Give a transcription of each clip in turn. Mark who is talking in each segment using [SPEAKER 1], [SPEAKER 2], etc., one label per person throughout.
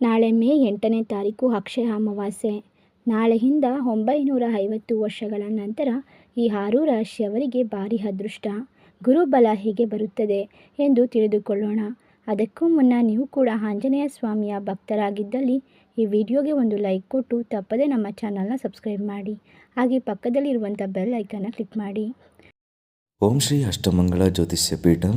[SPEAKER 1] ನಾಳೆ ಮೇ ಎಂಟನೇ ತಾರೀಕು ಅಕ್ಷಯ ಅಮಾವಾಸ್ಯೆ. ನಾಳೆಯಿಂದ ಒಂಬೈನೂರ ಐವತ್ತು ವರ್ಷಗಳ ನಂತರ ಈ ಆರು ರಾಶಿಯವರಿಗೆ ಭಾರಿ ಅದೃಷ್ಟ. ಗುರುಬಲ ಹೀಗೆ ಬರುತ್ತದೆ ಎಂದು ತಿಳಿದುಕೊಳ್ಳೋಣ. ಅದಕ್ಕೂ ಮುನ್ನ ನೀವು ಕೂಡ ಆಂಜನೇಯ ಸ್ವಾಮಿಯ ಭಕ್ತರಾಗಿದ್ದಲ್ಲಿ ಈ ವಿಡಿಯೋಗೆ ಒಂದು ಲೈಕ್ ಕೊಟ್ಟು ತಪ್ಪದೆ ನಮ್ಮ ಚಾನಲ್ನ ಸಬ್ಸ್ಕ್ರೈಬ್ ಮಾಡಿ. ಹಾಗೆ ಪಕ್ಕದಲ್ಲಿರುವಂಥ ಬೆಲ್ ಐಕನ್ನ ಕ್ಲಿಕ್ ಮಾಡಿ.
[SPEAKER 2] ಓಂ ಶ್ರೀ ಅಷ್ಟಮಂಗಳ ಜ್ಯೋತಿಷ್ಯ ಪೀಠಂ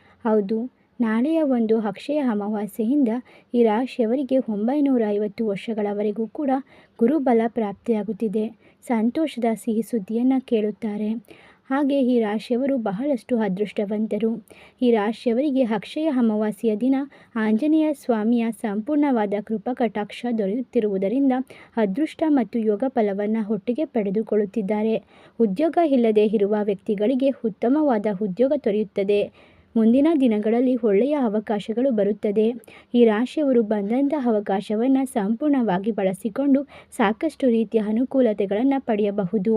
[SPEAKER 1] ಹೌದು. ನಾಳೆಯ ಒಂದು ಅಕ್ಷಯ ಅಮಾವಾಸ್ಯೆಯಿಂದ ಈ ರಾಶಿಯವರಿಗೆ ಒಂಬೈನೂರ ಐವತ್ತು ವರ್ಷಗಳವರೆಗೂ ಕೂಡ ಗುರುಬಲ ಪ್ರಾಪ್ತಿಯಾಗುತ್ತಿದೆ. ಸಂತೋಷದ ಸಿಹಿ ಸುದ್ದಿಯನ್ನು ಕೇಳುತ್ತಾರೆ. ಹಾಗೆ ಈ ರಾಶಿಯವರು ಬಹಳಷ್ಟು ಅದೃಷ್ಟವಂತರು. ಈ ರಾಶಿಯವರಿಗೆ ಅಕ್ಷಯ ಅಮಾವಾಸ್ಯೆಯ ದಿನ ಆಂಜನೇಯ ಸ್ವಾಮಿಯ ಸಂಪೂರ್ಣವಾದ ಕೃಪಾ ಕಟಾಕ್ಷ ದೊರೆಯುತ್ತಿರುವುದರಿಂದ ಅದೃಷ್ಟ ಮತ್ತು ಯೋಗ ಫಲವನ್ನು ಒಟ್ಟಿಗೆ ಪಡೆದುಕೊಳ್ಳುತ್ತಿದ್ದಾರೆ. ಉದ್ಯೋಗ ಇಲ್ಲದೆ ಇರುವ ವ್ಯಕ್ತಿಗಳಿಗೆ ಉತ್ತಮವಾದ ಉದ್ಯೋಗ ದೊರೆಯುತ್ತದೆ. ಮುಂದಿನ ದಿನಗಳಲ್ಲಿ ಒಳ್ಳೆಯ ಅವಕಾಶಗಳು ಬರುತ್ತದೆ. ಈ ರಾಶಿಯವರು ಬಂದಂತಹ ಅವಕಾಶವನ್ನು ಸಂಪೂರ್ಣವಾಗಿ ಬಳಸಿಕೊಂಡು ಸಾಕಷ್ಟು ರೀತಿಯ ಅನುಕೂಲತೆಗಳನ್ನು ಪಡೆಯಬಹುದು.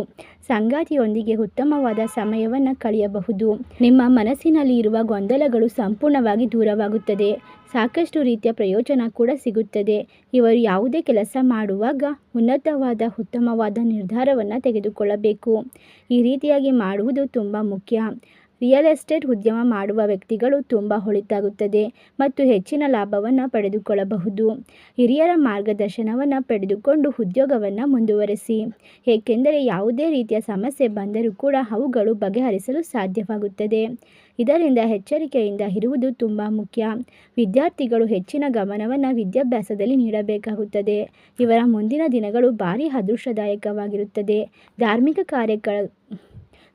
[SPEAKER 1] ಸಂಗಾತಿಯೊಂದಿಗೆ ಉತ್ತಮವಾದ ಸಮಯವನ್ನು ಕಳೆಯಬಹುದು. ನಿಮ್ಮ ಮನಸ್ಸಿನಲ್ಲಿ ಇರುವ ಗೊಂದಲಗಳು ಸಂಪೂರ್ಣವಾಗಿ ದೂರವಾಗುತ್ತದೆ. ಸಾಕಷ್ಟು ರೀತಿಯ ಪ್ರಯೋಜನ ಕೂಡ ಸಿಗುತ್ತದೆ. ಇವರು ಯಾವುದೇ ಕೆಲಸ ಮಾಡುವಾಗ ಉನ್ನತವಾದ, ಉತ್ತಮವಾದ ನಿರ್ಧಾರವನ್ನು ತೆಗೆದುಕೊಳ್ಳಬೇಕು. ಈ ರೀತಿಯಾಗಿ ಮಾಡುವುದು ತುಂಬ ಮುಖ್ಯ. ರಿಯಲ್ ಎಸ್ಟೇಟ್ ಉದ್ಯಮ ಮಾಡುವ ವ್ಯಕ್ತಿಗಳು ತುಂಬ ಒಳಿತಾಗುತ್ತದೆ ಮತ್ತು ಹೆಚ್ಚಿನ ಲಾಭವನ್ನು ಪಡೆದುಕೊಳ್ಳಬಹುದು. ಹಿರಿಯರ ಮಾರ್ಗದರ್ಶನವನ್ನು ಪಡೆದುಕೊಂಡು ಉದ್ಯೋಗವನ್ನು ಮುಂದುವರೆಸಿ. ಏಕೆಂದರೆ ಯಾವುದೇ ರೀತಿಯ ಸಮಸ್ಯೆ ಬಂದರೂ ಕೂಡ ಅವುಗಳು ಬಗೆಹರಿಸಲು ಸಾಧ್ಯವಾಗುತ್ತದೆ. ಇದರಿಂದ ಎಚ್ಚರಿಕೆಯಿಂದ ಇರುವುದು ತುಂಬ ಮುಖ್ಯ. ವಿದ್ಯಾರ್ಥಿಗಳು ಹೆಚ್ಚಿನ ಗಮನವನ್ನು ವಿದ್ಯಾಭ್ಯಾಸದಲ್ಲಿ ನೀಡಬೇಕಾಗುತ್ತದೆ. ಇವರ ಮುಂದಿನ ದಿನಗಳು ಭಾರಿ ಅದೃಷ್ಟದಾಯಕವಾಗಿರುತ್ತದೆ. ಧಾರ್ಮಿಕ ಕಾರ್ಯಗಳ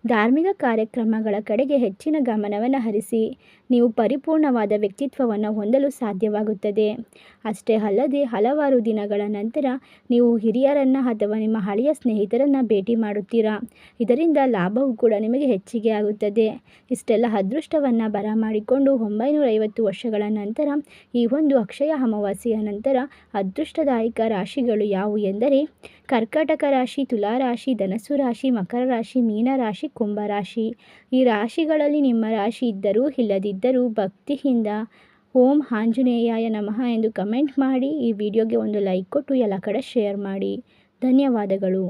[SPEAKER 1] ಧಾರ್ಮಿಕ ಕಾರ್ಯಕ್ರಮಗಳ ಕಡೆಗೆ ಹೆಚ್ಚಿನ ಗಮನವನ್ನು ಹರಿಸಿ, ನೀವು ಪರಿಪೂರ್ಣವಾದ ವ್ಯಕ್ತಿತ್ವವನ್ನು ಹೊಂದಲು ಸಾಧ್ಯವಾಗುತ್ತದೆ. ಅಷ್ಟೇ ಅಲ್ಲದೆ, ಹಲವಾರು ದಿನಗಳ ನಂತರ ನೀವು ಹಿರಿಯರನ್ನು ಅಥವಾ ನಿಮ್ಮ ಹಳೆಯ ಸ್ನೇಹಿತರನ್ನು ಭೇಟಿ ಮಾಡುತ್ತೀರಾ? ಇದರಿಂದ ಲಾಭವೂ ಕೂಡ ನಿಮಗೆ ಹೆಚ್ಚಿಗೆ ಆಗುತ್ತದೆ. ಇಷ್ಟೆಲ್ಲ ಅದೃಷ್ಟವನ್ನು ಬರಮಾಡಿಕೊಂಡು ಒಂಬೈನೂರ ಐವತ್ತು ವರ್ಷಗಳ ನಂತರ, ಈ ಒಂದು ಅಕ್ಷಯ ಅಮಾವಾಸ್ಯೆಯ ನಂತರ ಅದೃಷ್ಟದಾಯಕ ರಾಶಿಗಳು ಯಾವುವು ಎಂದರೆ ಕರ್ಕಾಟಕ ರಾಶಿ, ತುಲಾ ರಾಶಿ, ಧನಸ್ಸು ರಾಶಿ, ಮಕರ ರಾಶಿ, ಮೀನ ರಾಶಿ, ಕುಂಭ ರಾಶಿ. ಈ ರಾಶಿಗಳಲ್ಲಿ ನಿಮ್ಮ ರಾಶಿ ಇದ್ದರೂ ಇಲ್ಲದಿದ್ದರೂ ಭಕ್ತಿಯಿಂದ ಓಂ ಆಂಜನೇಯಾಯ ನಮಃ ಎಂದು ಕಮೆಂಟ್ ಮಾಡಿ. ಈ ವಿಡಿಯೋಗೆ ಒಂದು ಲೈಕ್ ಕೊಟ್ಟು ಎಲ್ಲ ಕಡೆ ಶೇರ್ ಮಾಡಿ. ಧನ್ಯವಾದಗಳು.